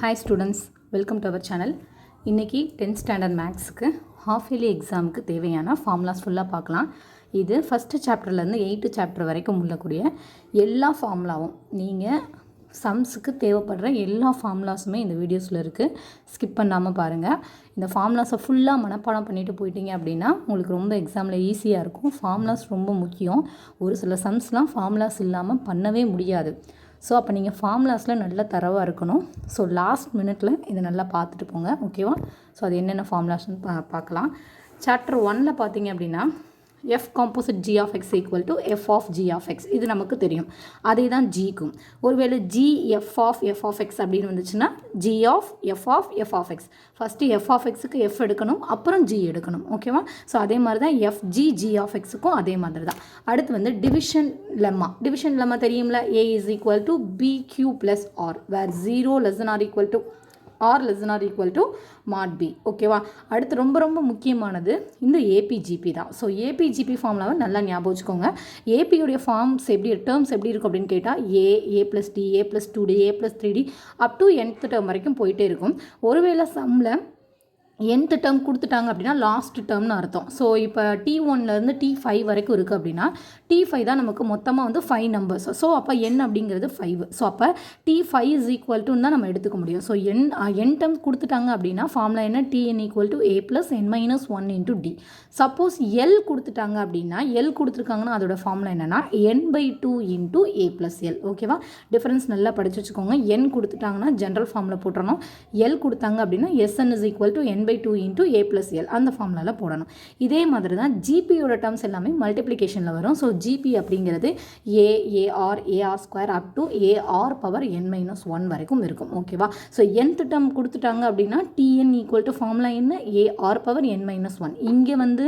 Hi students welcome to our channel இன்றைக்கி tenth standard மேக்ஸுக்கு half yearly எக்ஸாமுக்கு தேவையான ஃபார்முலாஸ் ஃபுல்லாக பார்க்கலாம். இது ஃபஸ்ட்டு சாப்டர்லேருந்து எயித்து சாப்டர் வரைக்கும் உள்ளக்கூடிய எல்லா ஃபார்முலாவும் நீங்கள் சம்ஸுக்கு தேவைப்படுற எல்லா ஃபார்முலாஸுமே இந்த வீடியோஸில் இருக்குது ஸ்கிப் பண்ணாமல் பாருங்கள் இந்த ஃபார்முலாஸை ஃபுல்லாக மனப்பாடம் பண்ணிட்டு போயிட்டீங்க அப்படின்னா உங்களுக்கு ரொம்ப எக்ஸாமில் ஈஸியாக இருக்கும். ஃபார்முலாஸ் ரொம்ப முக்கியம். ஒரு சில சம்ஸ்லாம் ஃபார்முலாஸ் இல்லாமல் பண்ணவே முடியாது. ஸோ அப்போ நீங்கள் ஃபார்முலாஸில் நல்ல தரவாக இருக்கணும். ஸோ லாஸ்ட் மினிட்ல இதை நல்லா பார்த்துட்டு போங்க ஓகேவா ஸோ அது என்னென்ன ஃபார்முலாஸ்னு பா பார்க்கலாம். சாப்டர் ஒனில் பார்த்தீங்க அப்படின்னா F composite G of X equal to F of G of X இது நமக்கு தெரியும். அதே தான் ஜிக்கும் ஒருவேளை G F of F of X அப்படின்னு வந்துச்சுன்னா G of F of F of X first F of எக்ஸுக்கு எஃப் எடுக்கணும் அப்புறம் ஜி எடுக்கணும். ஓகேவா ஸோ அதே மாதிரி தான் எஃப் ஜி ஜி ஆஃப் எக்ஸுக்கும் அதே மாதிரி தான் அடுத்து வந்து டிவிஷன் லெம்மா டிவிஷன் லெம்மா தெரியும்ல? A is equal to B Q plus R where zero less or equal to R less or equal to mod B ஓகேவா அடுத்து ரொம்ப ரொம்ப முக்கியமானது இந்த ஏபிஜிபி தான். ஸோ ஏபிஜிபி ஃபார்ம்லாவை நல்லா ஞாபகம் வச்சுக்கோங்க. ஏபியுடைய ஃபார்ம்ஸ் எப்படி டேர்ம்ஸ் எப்படி இருக்கும் அப்படின்னு கேட்டால் A A plus D A plus two D A plus three D up to nth term வரைக்கும் போயிட்டே இருக்கும். ஒருவேளை சம்மில் nth டேர்ம் கொடுத்துட்டாங்க அப்படின்னா லாஸ்ட் டேர்ம்னு அர்த்தம். ஸோ இப்போ டி ஒன்லேருந்து டி ஃபைவ் வரைக்கும் இருக்குது அப்படின்னா டி ஃபைவ் தான் நமக்கு மொத்தமாக வந்து ஃபைவ் நம்பர்ஸ் ஸோ அப்போ என் அப்படிங்கிறது ஃபைவ் ஸோ அப்போ டி ஃபைவ் இஸ் ஈக்குவல் டுன்னு தான் நம்ம எடுத்துக்க முடியும். ஸோ என் என் டேர்ம் கொடுத்துட்டாங்க அப்படின்னா ஃபார்முலா என்ன? TN equal to A plus N minus one into D suppose L கொடுத்துட்டாங்க அப்படின்னா எல் கொடுத்துருக்காங்கன்னா அதோட ஃபார்முலா என்னென்னா N by two into A plus L ஓகேவா டிஃப்ரென்ஸ் நல்லா படிச்சு வச்சுக்கோங்க. என் கொடுத்துட்டாங்கன்னா ஜென்ரல் ஃபார்மில் போட்டுறணும். எல் கொடுத்தாங்க அப்படின்னா SN is equal to N by two into A plus L அந்த ஃபார்முலாவில் போடணும். இதே மாதிரி தான் ஜிபியோட டேர்ம்ஸ் எல்லாமே மல்டிப்ளிகேஷனில் வரும். ஸோ ஜிபி அப்படிங்கிறது A AR AR square up to AR power N minus one வரைக்கும் இருக்கும். ஓகேவா ஸோ என்த் டேர்ம் கொடுத்துட்டாங்க அப்படின்னா டிஎன் ஈக்குவல் டு ஃபார்முலா என்ன? AR power N minus one இங்கே வந்து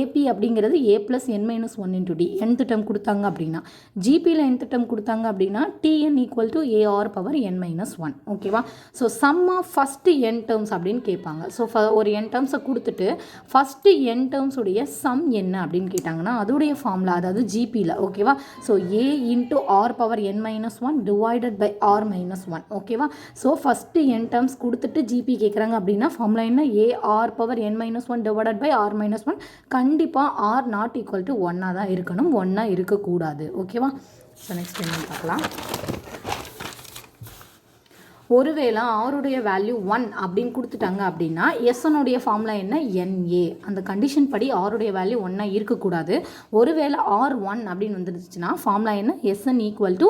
ஏபி அப்படிங்கிறது A plus N minus one into D nth term கொடுத்தாங்க அப்படின்னா ஜிபியில் என்த் டேர்ம் கொடுத்தாங்க அப்படின்னா TN equal to AR power N minus one ஓகேவா so sum of first N terms அப்படின்னு கேட்பாங்க. ஸோ ஒரு என் டேர்ம்ஸை கொடுத்துட்டு ஃபஸ்ட்டு என் டேர்ம்ஸுடைய சம் என்ன அப்படின்னு கேட்டாங்கன்னா அதோடைய ஃபார்முலா அதாவது ஜிபியில் ஓகேவா so A into R power N minus one divided by R minus one ஓகேவா ஸோ ஃபஸ்ட்டு என் டேர்ம்ஸ் கொடுத்துட்டு ஜிபி கேட்குறாங்க அப்படின்னா ஃபார்முலா என்ன? A R power N minus one divided by R minus one கண்டிப்பாக R not equal to ஒன்னாக தான் இருக்கணும் ஒன்றா இருக்கக்கூடாது ஓகேவா ஸோ நெக்ஸ்ட் என்ன பார்க்கலாம்? ஒருவேளை ஆருடைய வேல்யூ ஒன் அப்படின்னு கொடுத்துட்டாங்க அப்படின்னா எஸ்எனுடைய ஃபார்முலா என்ன? என்ஏ அந்த கண்டிஷன் படி ஆருடைய வேல்யூ ஒன்றா இருக்கக்கூடாது. ஒருவேளை ஆர் ஒன் அப்படின்னு வந்துருச்சுன்னா ஃபார்முலா என்ன? எஸ்என் ஈக்குவல் டு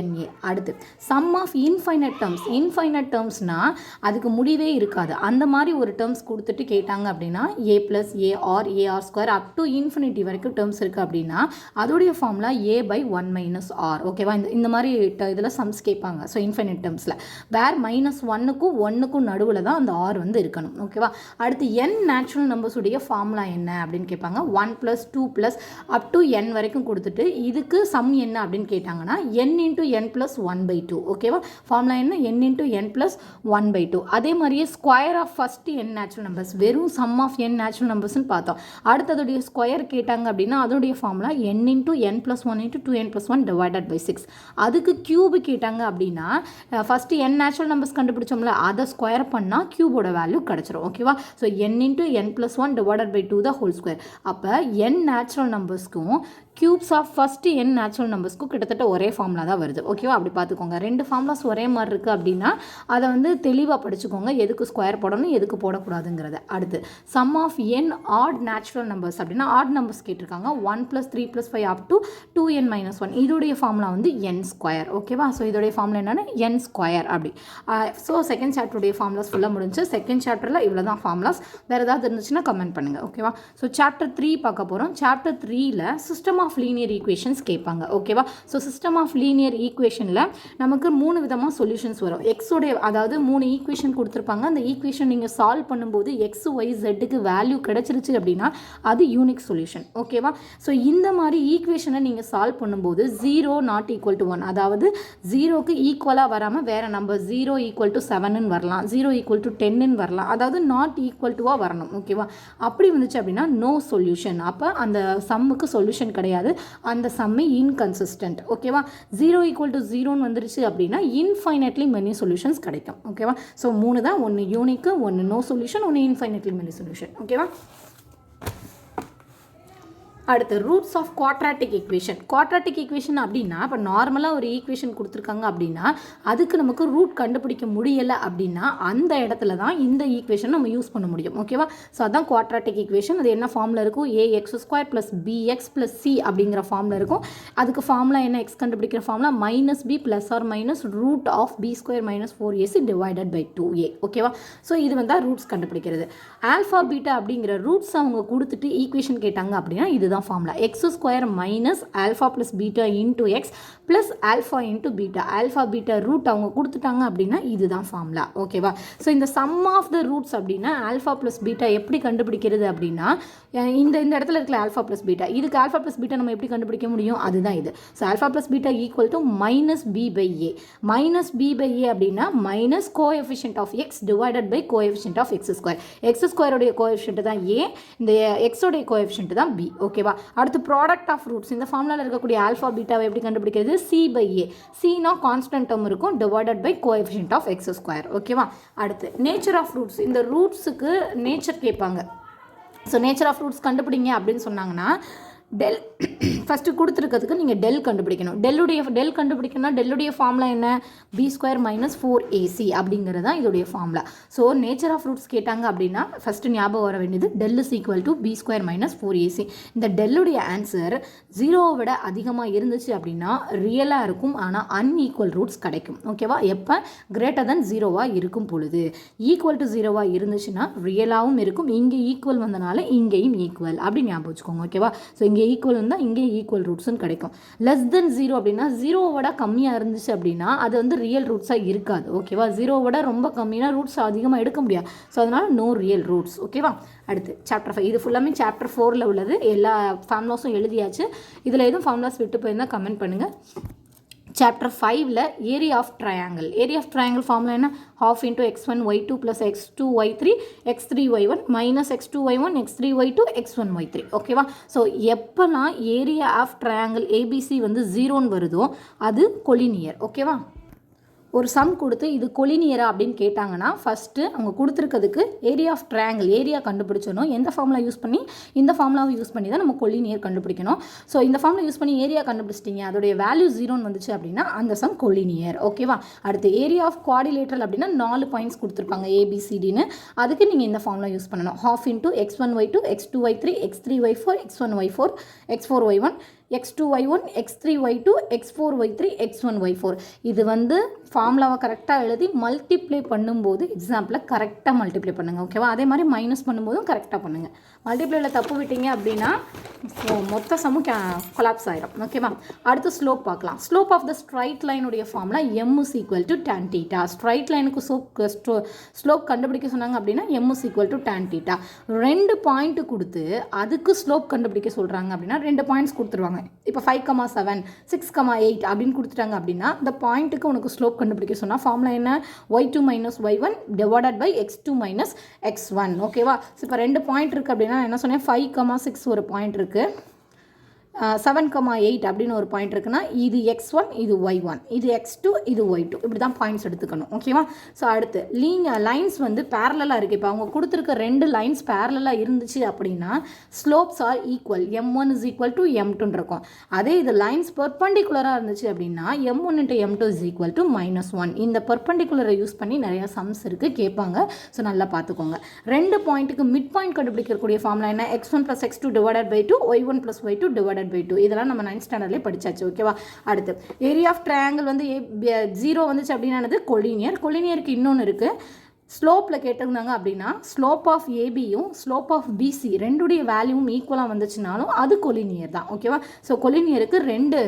என்ஏ அடுத்து sum of infinite terms infinite டேர்ம்ஸ்னால் அதுக்கு முடிவே இருக்காது. அந்த மாதிரி ஒரு டேர்ம்ஸ் கொடுத்துட்டு கேட்டாங்க அப்படின்னா A plus A R A R square up to infinity வரைக்கும் டேர்ம்ஸ் இருக்குது அப்படின்னா அதோடைய formula A by one minus R ஓகேவா இந்த இந்த மாதிரி இதில் சம்ஸ் கேட்பாங்க. ஸோ இன்ஃபைனட் டேர்ம்ஸில் வேர் மைனஸ் ஒன்னுக்கும் ஒன்றுக்கும் நடுவில் தான் அந்த ஆர் வந்து இருக்கணும். ஓகேவா அடுத்து என் நேச்சுரல் நம்பர்ஸுடைய ஃபார்முலா என்ன அப்படின்னு கேட்பாங்க. One plus two plus up to n வரைக்கும் கொடுத்துட்டு இதுக்கு சம் என்ன அப்படின்னு கேட்டாங்கன்னா n into n plus one by two ஓகேவா ஃபார்முலா என்ன? N into n plus one by two அதே மாதிரியே square of first n natural numbers வெறும் சம் ஆஃப் என் நேச்சுரல் நம்பர்ஸ்னு பார்த்தோம். அடுத்ததுடைய ஸ்கொயர் கேட்டாங்க அப்படின்னா அதோடைய formula n into n plus one into two n plus one divided by six அதுக்கு கியூபு கேட்டாங்க அப்படின்னா ஃபஸ்ட்டு என் நேச்சுரல் நம்பர்ஸ் கண்டுபிடிச்சோம்ல அதை ஸ்கொயர் பண்ணால் கியூபோட வேல்யூ கிடச்சிரும் ஓகேவா so n into n plus one divided by two the whole square அப்போ என் natural நம்பர்ஸ்க்கும் cubes of first n natural நம்பர்ஸ்க்கும் கிட்டத்தட்ட ஒரே ஃபார்முலா தான் வருது ஓகேவா அப்படி பார்த்துக்கோங்க. ரெண்டு ஃபார்முலாஸ் ஒரே மாதிரி இருக்குது அப்படின்னா அதை வந்து தெளிவாக படிச்சுக்கோங்க. எதுக்கு ஸ்கொயர் போடணும் எதுக்கு போடக்கூடாதுங்கிறத. அடுத்து sum of n odd natural numbers அப்படின்னா ஆட் நம்பர்ஸ் கேட்டிருக்காங்க. One plus three plus five up to two n minus one இதோடைய ஃபார்முலா வந்து என் ஸ்கொயர் ஓகேவா ஸோ இதோடைய ஃபார்முலா என்னென்னா என் ஸ்கொயர் அப்படி. ஸோ செகண்ட் சாப்டருடைய ஃபார்முலாஸ் ஃபுல்லாக முடிஞ்சு செகண்ட் சாப்டரில் இவ்வளோ தான் ஃபார்முலாஸ் வேறு ஏதாவது இருந்துச்சுன்னா கமெண்ட் பண்ணுங்கள் ஓகேவா ஸோ சாப்டர் த்ரீ பார்க்க போகிறோம் சாப்டர் த்ரீயில் சிஸ்டம் ஆஃப் லீனியர் ஈக்குவேஷன்ஸ் கேட்பாங்க ஓகேவா ஸோ சிஸ்டம் ஆஃப் லீனியர் ஈக்குவேஷனில் நமக்கு மூணு விதமாக சொல்யூஷன்ஸ் வரும். எக்ஸோடைய அதாவது மூணு ஈக்குவேஷன் கொடுத்துருப்பாங்க. அந்த ஈக்குவேஷன் நீங்கள் சால்வ் பண்ணும்போது எக்ஸ் ஒய் ஜெட்டுக்கு வேல்யூ கிடச்சிருச்சு அப்படின்னா அது யூனிக் சொல்யூஷன் ஓகேவா ஸோ இந்த மாதிரி ஈக்குவேஷனை நீங்கள் சால்வ் பண்ணும்போது zero not equal to one அதாவது ஜீரோக்கு ஈக்குவலாக வராமல் வேறு நம்பர் ஜீரோ ஈக்குவல் டு செவனுன்னு வரலாம். ஜீரோ ஈக்குவல் டு டென்னுன்னு வரலாம். அதாவது நாட் ஈக்குவல் டுவாக வரணும். ஓகேவா அப்படி வந்துச்சு அப்படின்னா நோ சொல்யூஷன் அப்போ அந்த சம்முக்கு சொல்யூஷன் கிடையாது. அந்த சம்மை இன்கன்சிஸ்டன்ட் ஓகேவா ஜீரோ ஈக்குவல் டு ஜீரோன்னு வந்துருச்சு அப்படின்னா இன்ஃபைனட்லி மெனி சொல்யூஷன்ஸ் கிடைக்கும். ஓகேவா ஸோ மூணு தான். ஒன்று யூனிக்கு ஒன்று நோ சொல்யூஷன் ஒன்று இன்ஃபைனட்லி மெனி சொல்யூஷன் ஓகேவா அடுத்து roots of quadratic equation quadratic equation அப்படின்னா இப்போ நார்மலாக ஒரு ஈக்குவேஷன் கொடுத்துருக்காங்க அப்படின்னா அதுக்கு நமக்கு ரூட் கண்டுபிடிக்க முடியலை அப்படின்னா அந்த இடத்துல தான் இந்த ஈக்குவேஷன் நம்ம யூஸ் பண்ண முடியும். ஓகேவா ஸோ அதான் குவாட்ராட்டிக் ஈக்குவேஷன் அது என்ன ஃபார்மில் இருக்கும்? A x square plus b x plus c அப்படிங்கிற ஃபார்மில் இருக்கும். அதுக்கு ஃபார்முலா என்ன? எக்ஸ் கண்டுபிடிக்கிற formula minus b plus or minus root of b square minus four a c divided by two a ஓகேவா ஸோ இது வந்து ரூட்ஸ் கண்டுபிடிக்கிறது. ஆல்ஃபா பீட்டா அப்படிங்கிற ரூட்ஸ் அவங்க கொடுத்துட்டு ஈக்குவேஷன் கேட்டாங்க அப்படின்னா இதுதான் formula x square minus alpha plus beta into x plus alpha into beta alpha beta root அவங்க கொடுத்துட்டாங்க அப்படின்னா இதுதான் ஃபார்முலா ஓகேவா ஸோ இந்த சம் ஆஃப் த ரூட்ஸ் அப்படின்னா ஆல்ஃபா ப்ளஸ் பீட்டா எப்படி கண்டுபிடிக்கிறது அப்படின்னா இந்த இந்த இடத்துல இருக்கிற ஆல்ஃபா ப்ளஸ் பீட்டா இதுக்கு ஆல்ஃபா ப்ளஸ் பீட்டா நம்ம எப்படி கண்டுபிடிக்க முடியும்? அதுதான் இது. So alpha plus beta equal to minus b by a minus b by a அப்படின்னா minus coefficient of x divided by coefficient of x square x ஸ்கொயருடைய coefficient தான் ஏ இந்த எக்ஸோடைய கோஎஃபிஷியன்ட் தான் பி ஓகே ஓகேவா? அடுத்து ப்ராடக்ட் ஆஃப் ரூட்ஸ் இந்த ஃபார்முலாவில் இருக்கக்கூடிய ஆல்ஃபா பீட்டாவை எப்படி கண்டுபிடிக்கிறது? சி பை ஏ சினா கான்ஸ்டன்ட் டேர்ம் இருக்கும் divided by coefficient of x square ஓகேவா? அடுத்து நேச்சர் ஆஃப் ரூட்ஸ் இந்த ரூட்ஸுக்கு நேச்சர் கேட்பாங்க. ஸோ நேச்சர் ஆஃப் ரூட்ஸ் கண்டுபிடிங்க அப்படின்னு சொன்னாங்கன்னா டெல் ஃபஸ்ட்டு கொடுத்துருக்கிறதுக்கு நீங்கள் டெல் கண்டுபிடிக்கணும். டெல்லுடைய டெல் கண்டுபிடிக்கணும்னா டெல்லுடைய ஃபார்முலா என்ன? B square minus four a c அப்படிங்கிறது தான் இதோடைய formula so nature of roots கேட்டாங்க அப்படின்னா ஃபஸ்ட்டு ஞாபகம் வர வேண்டியது del is equal to b square minus four a c இந்த டெல்லுடைய ஆன்சர் ஜீரோவை விட அதிகமாக இருந்துச்சு அப்படின்னா ரியலாக இருக்கும். ஆனால் அன்ஈக்குவல் ரூட்ஸ் கிடைக்கும். ஓகேவா எப்போ? கிரேட்டர் தென் ஜீரோவாக இருக்கும் பொழுது. ஈக்குவல் டு ஜீரோவாக இருந்துச்சுன்னா ரியலாகவும் இருக்கும். இங்கே ஈக்குவல் வந்தனால இங்கேயும் ஈக்குவல் அப்படி ஞாபகம் வச்சுக்கோங்க. ஓகேவா ஸோ இங்கே ஈக்குவல் இருந்தால் இங்கே ஈக்குவல் ரூட்ஸ்னு கிடைக்கும். லெஸ் தென் ஜீரோ அப்படின்னா ஜீரோவோட கம்மியாக இருந்துச்சு அப்படின்னா அது வந்து ரியல் ரூட்ஸாக இருக்காது. ஓகேவா ஜீரோவோட ரொம்ப கம்மினா ரூட்ஸ் அதிகமாக எடுக்க முடியாது. ஸோ அதனால் நோ ரியல் ரூட்ஸ் ஓகேவா அடுத்து சாப்டர் ஃபைவ் இது ஃபுல்லாமே சாப்டர் ஃபோரில் உள்ளது. எல்லா ஃபார்முலாஸும் எழுதியாச்சு. இதில் எதுவும் ஃபார்முலாஸ் விட்டு போயிருந்தால் கமெண்ட் பண்ணுங்கள் சாப்டர் ஃபைவ்ல area of triangle area of triangle formula என்ன? Half into x one y two plus x two y three x three y one minus x two y one x three y two x one y three ஓகேவா so எப்போல்லாம் area of triangle a b c வந்து ஜீரோன்னு வருதோ அது collinear ஓகேவா ஒரு some கொடுத்து இது கொலினியரா அப்படின்னு கேட்டாங்கன்னா ஃபஸ்ட்டு அவங்க கொடுத்துருக்கிறதுக்கு ஏரியா ஆஃப் ட்ரையாங்கிள் ஏரியா கண்டுபிடிச்சணும் எந்த ஃபார்முலா யூஸ் பண்ணி இந்த ஃபார்முலாவை யூஸ் பண்ணி தான் நம்ம கொலினியர் கண்டுபிடிக்கணும். ஸோ இந்த ஃபார்முலா யூஸ் பண்ணி ஏரியா கண்டுபிடிச்சிட்டிங்க. அதோடைய வேல்யூ ஜீரோன்னு வந்துச்சு அப்படின்னா அந்த சம் கொலினியர் ஓகேவா அடுத்து ஏரியா ஆஃப் குவாடிலேட்டரல் அப்படின்னா நாலு பாயிண்ட்ஸ் கொடுத்துருப்பாங்க ஏபிசிடின்னு அதுக்கு நீங்கள் இந்த ஃபார்முலா யூஸ் பண்ணணும். Half into x one y two x two y three x three y four x one y four x four y one x two y one x three y two x four y three x one y four இது வந்து ஃபார்முலாவை கரெக்டாக எழுதி multiply பண்ணும்போது எக்ஸாம்பிளை கரெக்டாக multiply பண்ணுங்கள் ஓகேவா அதே மாதிரி மைனஸ் பண்ணும்போதும் கரெக்டாக பண்ணுங்கள் மல்டிப்ளையில் தப்பு விட்டீங்க அப்படின்னா so மொத்த சமும் கொலாப்ஸ் ஆயிரும் ஓகேவா அடுத்து ஸ்லோப் பார்க்கலாம். Slope of the straight லைனுடைய formula m is equal to tan theta straight லைனுக்கு சோப் ஸ்லோப் கண்டுபிடிக்க சொன்னாங்க அப்படின்னா m is equal to tan theta ரெண்டு பாயிண்ட் கொடுத்து அதுக்கு ஸ்லோப் கண்டுபிடிக்க சொல்கிறாங்க அப்படின்னா ரெண்டு பாயிண்ட்ஸ் கொடுத்துருவாங்க. இப்போ five comma seven six comma eight அப்படின்னு கொடுத்துட்டாங்க அப்படின்னா இந்த பாயிண்ட்டுக்கு உனக்கு ஸ்லோப் கண்டுபிடிக்க சொன்னால் ஃபார்முலா என்ன? Y two minus y one divided by x two minus x one ஓகேவா இப்போ ரெண்டு பாயிண்ட் இருக்குது அப்படின்னா என்ன சொன்னேன்? ஃபைவ் கமா சிக்ஸ் ஒரு பாயிண்ட் இருக்குது செவன் கமா எயிட் அப்படின்னு ஒரு பாயிண்ட் இருக்குன்னா இது எக்ஸ் ஒன் இது ஒய் ஒன் இது எக்ஸ் டூ இது ஒய் டூ இப்படி தான் பாயிண்ட்ஸ் எடுத்துக்கணும் ஓகேவா ஸோ அடுத்து லீன் லைன்ஸ் வந்து பேரலாக இருக்குது இப்போ அவங்க கொடுத்துருக்க ரெண்டு லைன்ஸ் பேரலாக இருந்துச்சு அப்படின்னா slopes are equal m one is equal to m டூன் இருக்கும். அதே இது லைன்ஸ் பெர்பண்டிகுலராக இருந்துச்சு அப்படின்னா m one into m two is equal to minus one இந்த பெர்பண்டிகுலரை யூஸ் பண்ணி நிறையா சம்ஸ் இருக்குது கேட்பாங்க. ஸோ நல்லா பார்த்துக்கோங்க. ரெண்டு பாயிண்ட்டுக்கு மிட் பாயிண்ட் கண்டுபிடிக்கக்கூடிய ஃபார்ம்லாம் என்ன? X one plus x two divided by two y one plus y two divided by two இதெல்லாம் நம்ம நைன்த் ஸ்டாண்டர்ட்லேயே படிச்சாச்சு ஓகேவா அடுத்து ஏரியா ஆஃப் ட்ரையாங்கிள் வந்து ஏ ஜீரோ வந்துச்சு அப்படின்னா கொலினியர் கொலினியருக்கு இன்னொன்று இருக்குது ஸ்லோப்பில் கேட்டிருந்தாங்க அப்படின்னா ஸ்லோப் ஆஃப் ஏபியும் ஸ்லோப் ஆஃப் பிசி ரெண்டுடைய வேல்யூவும் ஈக்குவலாக வந்துச்சுனாலும் அது கொலினியர் தான் ஓகேவா ஸோ கொலினியருக்கு ரெண்டு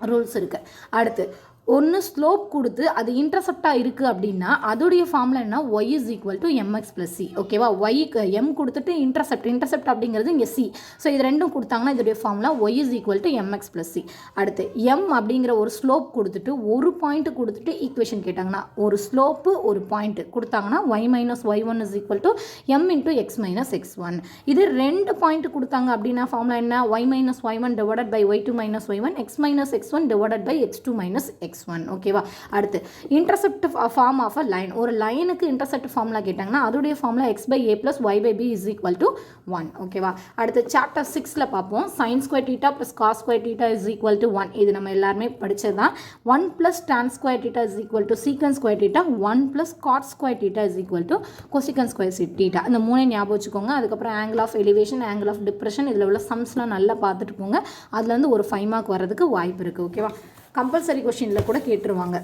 ரூல்ஸ் இருக்குது அடுத்து ஒன்று ஸ்லோப் கொடுத்து அது இன்டர்செப்டாக இருக்குது அப்படின்னா அதோடைய ஃபார்மில் என்ன? Y is equal to m x plus c ஓகேவா ஒய்க்கு எம் கொடுத்துட்டு இன்டர்செப்ட் இன்டர்செப்ட் அப்படிங்கிறது இங்கே சி ஸோ இது ரெண்டும் கொடுத்தாங்கன்னா இதோடைய formula y is equal to m x plus c அடுத்து எம் அப்படிங்கிற ஒரு ஸ்லோப் கொடுத்துட்டு ஒரு பாயிண்ட் கொடுத்துட்டு ஈக்குவேஷன் கேட்டாங்கன்னா ஒரு ஸ்லோப்பு ஒரு பாயிண்ட் கொடுத்தாங்கன்னா y minus y one is equal to m into x minus x one இது ரெண்டு பாயிண்ட் கொடுத்தாங்க அப்படின்னா ஃபார்முலா என்ன? Y minus y one divided by y two minus y one x minus x one divided by x two minus x one ஓகேவா அடுத்து intercept form of a line ஒரு லைனுக்கு intercept formula கேட்டாங்கன்னா அதோடைய formula x by a plus y by b is equal to one ஓகேவா அடுத்து chapter சிக்ஸில் பார்ப்போம். Sine square theta plus cos square theta is equal to one இது நம்ம எல்லாருமே படித்தது தான் one plus tan square theta is equal to sec square theta one plus cot square theta is equal to cosec square theta இந்த மூணே ஞாபகம் வச்சுக்கோங்க. அதுக்கப்புறம் angle of elevation angle of depression இதில் உள்ள சம்ஸ்லாம் நல்லா பார்த்துட்டு போங்க. அதுலேருந்து ஒரு ஃபைவ் மார்க் வரதுக்கு வாய்ப்பு இருக்குது ஓகேவா கம்பல்சரி கொஷினில் கூட கேட்டுருவாங்க.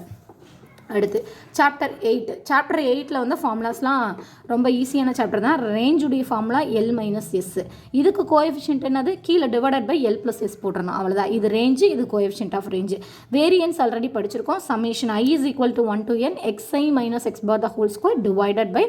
அடுத்து சாப்டர் எயிட் சாப்டர் எயிட்டில் வந்து ஃபார்முலாஸ்லாம் ரொம்ப ஈஸியான சாப்டர் தான். ரேஞ்சுடைய ஃபார்முலா எல் மைனஸ் எஸ் இதுக்கு கோஎஃபிஷியன்ட் என்னது? கீழே divided by l plus s போட்டுறணும். அவ்வளோதான் இது ரேஞ்சு இது coefficient of range variance already படிச்சிருக்கோம். Summation i is equal to one to n x i minus x bar the whole square divided by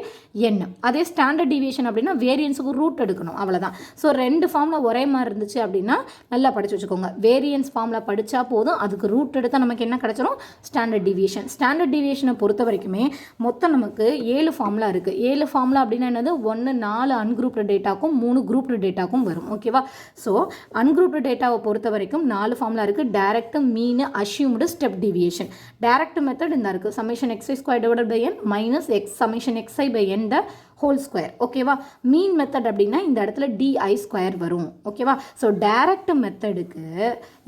n அதே standard deviation அப்படின்னா வேரியன்ஸுக்கு root எடுக்கணும். அவ்வளோதான் so ரெண்டு ஃபார்முலா ஒரே மாதிரி இருந்துச்சு அப்படின்னா நல்லா படிச்சு வச்சுக்கோங்க. வேரியன்ஸ் ஃபார்முலா படித்தா போதும். அதுக்கு ரூட் எடுத்தால் நமக்கு என்ன கிடச்சிரும்? ஸ்டாண்டர்ட் டிவியேஷன் ஸ்டாண்டர்ட் டிவியேஷனை பொறுத்த வரைக்குமே மொத்தம் நமக்கு ஏழு ஃபார்முலா இருக்குது ஏழு ஃபார்முலா அப்படின்னா என்னது? ஒன்று நாலு அன்குரூப்டு டேட்டாக்கும் மூணு குரூப்டு டேட்டாக்கும் வரும். ஓகேவா ஸோ அன்குரூப்டு டேட்டாவை பொறுத்த வரைக்கும் நாலு ஃபார்முலா இருக்குது direct mean assumed step deviation direct method இந்த இருக்குது சமேஷன் எக்ஸை square divide by n minus x summation எக்ஸை by n the whole square ஓகேவா மீன் மெத்தட் அப்படின்னா இந்த இடத்துல டிஐ ஸ்கொயர் வரும். ஓகேவா ஸோ டேரக்ட் மெத்தடுக்கு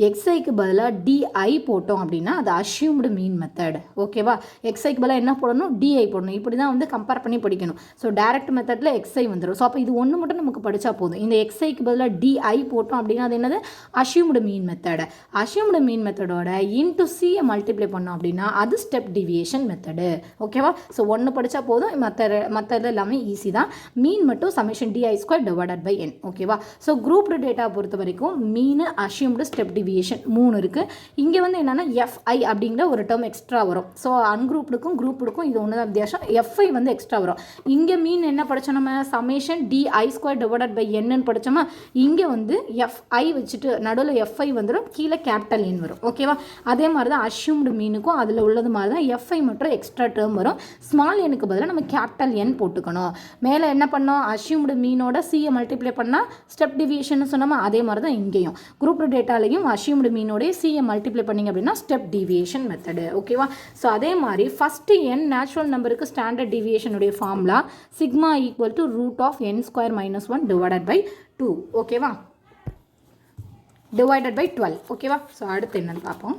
எக்ஸைக்கு பதிலாக டிஐ போட்டோம் அப்படின்னா அது அஷ்யூம்டு மீன் மெத்தட் ஓகேவா எக்ஸைக்கு பதிலாக என்ன போடணும்? டிஐ போடணும். இப்படி தான் வந்து கம்பேர் பண்ணி படிக்கணும். ஸோ டைரக்ட் மெத்தடில் எக்ஸை வந்துடும் ஸோ அப்போ இது ஒன்று மட்டும் நமக்கு படித்தா போதும். இந்த எக்ஸைக்கு பதிலாக டிஐ போட்டோம் அப்படின்னா அது என்னது? Assumed mean method assumed mean மெத்தடோட into சியை மல்டிப்ளை பண்ணோம் அப்படின்னா அது ஸ்டெப் டிவியேஷன் மெத்தடு ஓகேவா ஸோ ஒன்று படித்தா போதும். மற்ற மற்ற இது எல்லாமே ஈஸி தான். மீன் மட்டும் summation d i square divided by n ஓகேவா ஸோ குரூப்டு டேட்டா பொறுத்த வரைக்கும் மீன் அஷ்யூம்டு ஸ்டெப் டிவியேஷன் மூணு இருக்குது இங்கே வந்து என்னென்னா எஃப்ஐ அப்படிங்கிற ஒரு டேர்ம் எக்ஸ்ட்ரா வரும். ஸோ அன்குரூப்டுக்கும் குரூப்டுக்கும் இது ஒன்று தான் வித்தியாசம் எஃப்ஐ வந்து எக்ஸ்ட்ரா வரும். இங்கே மீன் என்ன படித்தோம் நம்ம? Summation d i square divided by என்னன்னு படித்தோமா இங்கே வந்து எஃப்ஐ வச்சுட்டு நடுவில் எஃப்ஐ வந்துடும் கீழே கேபிட்டல் என் வரும். ஓகேவா அதே மாதிரி தான் அஷ்யூம்டு மீனுக்கும் அதில் உள்ளது மாதிரி தான் எஃப்ஐ மட்டும் எக்ஸ்ட்ரா டேர்ம் வரும். ஸ்மால் எனுக்கு பதிலாக நம்ம கேபிட்டல் என் போட்டுக்கணும். மேலே என்ன பண்ணோம்? அஷ்யூம்டு மீனோட சியை மல்டிப்ளை பண்ணால் ஸ்டெப் டிவியேஷன் சொன்னோமா? அதே மாதிரி தான் இங்கேயும் குரூப் டேட்டாலையும் அஷ்யூம்டு மீனோடைய சியை மல்டிப்ளை பண்ணிங்க அப்படின்னா ஸ்டெப் டிவியேஷன் மெத்தடு ஓகேவா ஸோ அதே மாதிரி ஃபஸ்ட்டு என் நேச்சுரல் நம்பருக்கு standard டிவியேஷனுடைய formula sigma equal to root of n square minus one divided by two ஓகேவா டிவைடட் பை டுவெல் ஓகேவா ஸோ அடுத்து என்னன்னு பார்ப்போம்.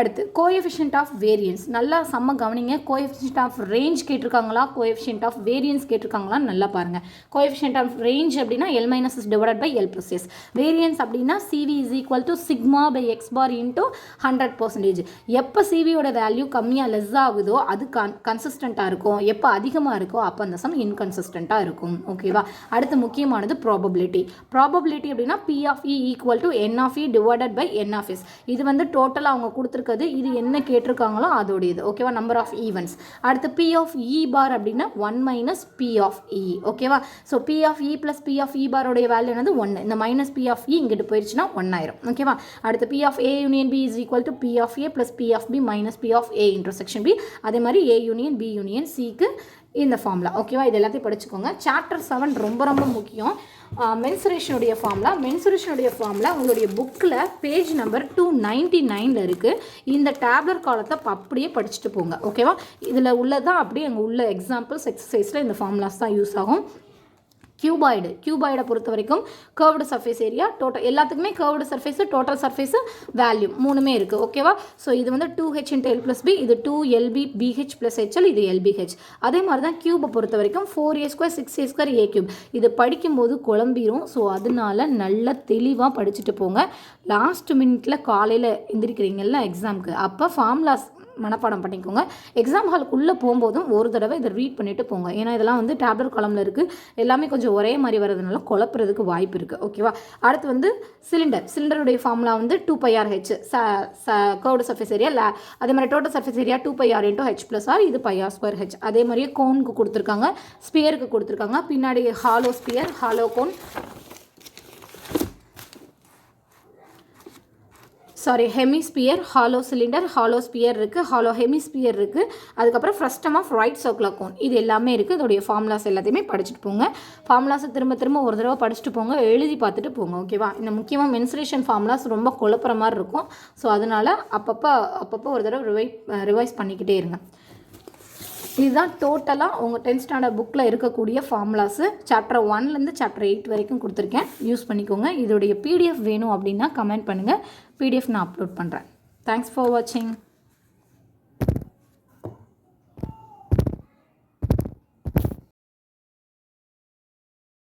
அடுத்து கோஎஃபிஷியன்ட் ஆஃப் வேரியன்ஸ் நல்லா செம்ம கவனிங்க. கோஎஃபிஷியன்ட் ஆஃப் ரேஞ்ச் கேட்டிருக்காங்களா? கோஎஃபிஷியன்ட் ஆஃப் வேரியன்ஸ் கேட்டிருக்காங்களா? நல்லா பாருங்கள் கோஎஃபிஷியன்ட் ஆஃப் ரேஞ்ச் அப்படின்னா l minus s divide by l plus s variance அப்படின்னா c v is equal to sigma by x bar into hundred percentage எப்போ சிவியோட வேல்யூ கம்மியாக less ஆகுதோ அது கன் கன்சிஸ்டண்ட்டாக இருக்கும். எப்போ அதிகமாக இருக்கோ அப்போ அந்த சம் இன்கன்சிஸ்டண்ட்டாக இருக்கும். ஓகேவா அடுத்து முக்கியமானது ப்ராபபிலிட்டி ப்ராபபிலிட்டி அப்படின்னா p of e equal to n of e divided by n of s இது வந்து டோட்டலாக அவங்க கொடுத்துருக்க இருக்குது இது என்ன கேட்டிருக்காங்களோ அதோடையது. ஓகேவா நம்பர் ஆஃப் ஈவெண்ட்ஸ் அடுத்து பி ஆஃப் இ பார் அப்படின்னா one minus p of e ஓகேவா so p of e plus p of e பாரோடைய value என்னது? ஒன்று இந்த மைனஸ் பி ஆஃப் இ இங்கிட்டு போயிடுச்சுன்னா ஒன் ஓகேவா அடுத்து p of a union b is equal to p of a plus p of b minus p of a intersection b அதே மாதிரி ஏ union B union சிக்கு இந்த ஃபார்முலா ஓகேவா இது எல்லாத்தையும் படிச்சுக்கோங்க. சாப்டர் செவன் ரொம்ப ரொம்ப முக்கியம். மென்சுரேஷனுடைய ஃபார்முலா மென்சுரேஷனுடைய ஃபார்முலா உங்களுடைய புக்கில் பேஜ் நம்பர் டூ நைன்டி நைனில் இருக்குது இந்த டேப்லெட் காலத்தை அப்படியே படிச்சுட்டு போங்க ஓகேவா இதில் உள்ளதான் அப்படியே அங்கே உள்ள எக்ஸாம்பிள்ஸ் எக்ஸசைஸில் இந்த ஃபார்முலாஸ் தான் யூஸ் ஆகும். கியூபாய்டு கியூபாய்டை பொறுத்த வரைக்கும் கர்வ்டு சர்ஃபேஸ் ஏரியா டோட்டல் எல்லாத்துக்குமே curved surface total surface value மூணுமே இருக்குது ஓகேவா ஸோ இது வந்து two H into L plus B இது two LB BH plus HL இது எல்பிஹெச் அதே மாதிரி தான் கியூபை பொறுத்த வரைக்கும் four A square six A square A cube இது படிக்கும்போது குழம்பிரும் ஸோ அதனால நல்லா தெளிவாக படிச்சுட்டு போங்க. லாஸ்ட் மினிட்ல காலையில் எந்திரிக்கிறீங்கல்ல எக்ஸாமுக்கு அப்போ ஃபார்ம்லாஸ் மனப்பாடம் பண்ணிக்கோங்க. எக்ஸாம் ஹாலுக்குள்ளே போகும்போதும் ஒரு தடவை இதை ரீட் பண்ணிவிட்டு போங்க. ஏன்னா இதெல்லாம் வந்து டேப்லெட் காலமில் இருக்குது எல்லாமே கொஞ்சம் ஒரே மாதிரி வரதுனால குழப்புறதுக்கு வாய்ப்பு இருக்குது ஓகேவா அடுத்து வந்து சிலிண்டர் சிலிண்டருடைய ஃபார்முலா வந்து டூ பை ஆர் ஹெச் ச ச சர்ஃபேஸ் ஏரியா லே அதே மாதிரி total surface area two pi R into H plus R இது பை ஆர் ஸ்கொயர் ஹெச் அதே மாதிரியே கோனுக்கு கொடுத்துருக்காங்க. ஸ்பியருக்கு கொடுத்துருக்காங்க. பின்னாடி hollow sphere hollow cone sorry hemisphere hollow cylinder hollow sphere இருக்குது ஹாலோ ஹெமிஸ்பியர் இருக்குது அதுக்கப்புறம் frustum of right circular cone இது எல்லாமே இருக்குது இதோடைய ஃபார்முலாஸ் எல்லாத்தையுமே படிச்சுட்டு போங்க. ஃபார்முலாஸை திரும்ப திரும்ப ஒரு தடவை படிச்சுட்டு போங்க. எழுதி பார்த்துட்டு போங்க ஓகேவா இந்த முக்கியமாக மென்சுரேஷன் ஃபார்முலாஸ் ரொம்ப குழப்புற மாதிரி இருக்கும். ஸோ அதனால் அப்பப்போ அப்பப்போ ஒரு தடவை ரிவை ரிவைஸ் பண்ணிக்கிட்டே இருங்க. இதுதான் டோட்டலாக உங்கள் டென்த் ஸ்டாண்டர்ட் புக்கில் இருக்கக்கூடிய ஃபார்முலாஸு சாப்டர் ஒன்லேருந்து சாப்டர் எயிட் வரைக்கும் கொடுத்துருக்கேன். யூஸ் பண்ணிக்கோங்க. இதோடைய பிடிஎஃப் வேணும் அப்படின்னா கமெண்ட் பண்ணுங்கள் பிடிஎஃப் நான் அப்லோட் பண்ணுறேன் தேங்க்ஸ் ஃபார் வாட்சிங்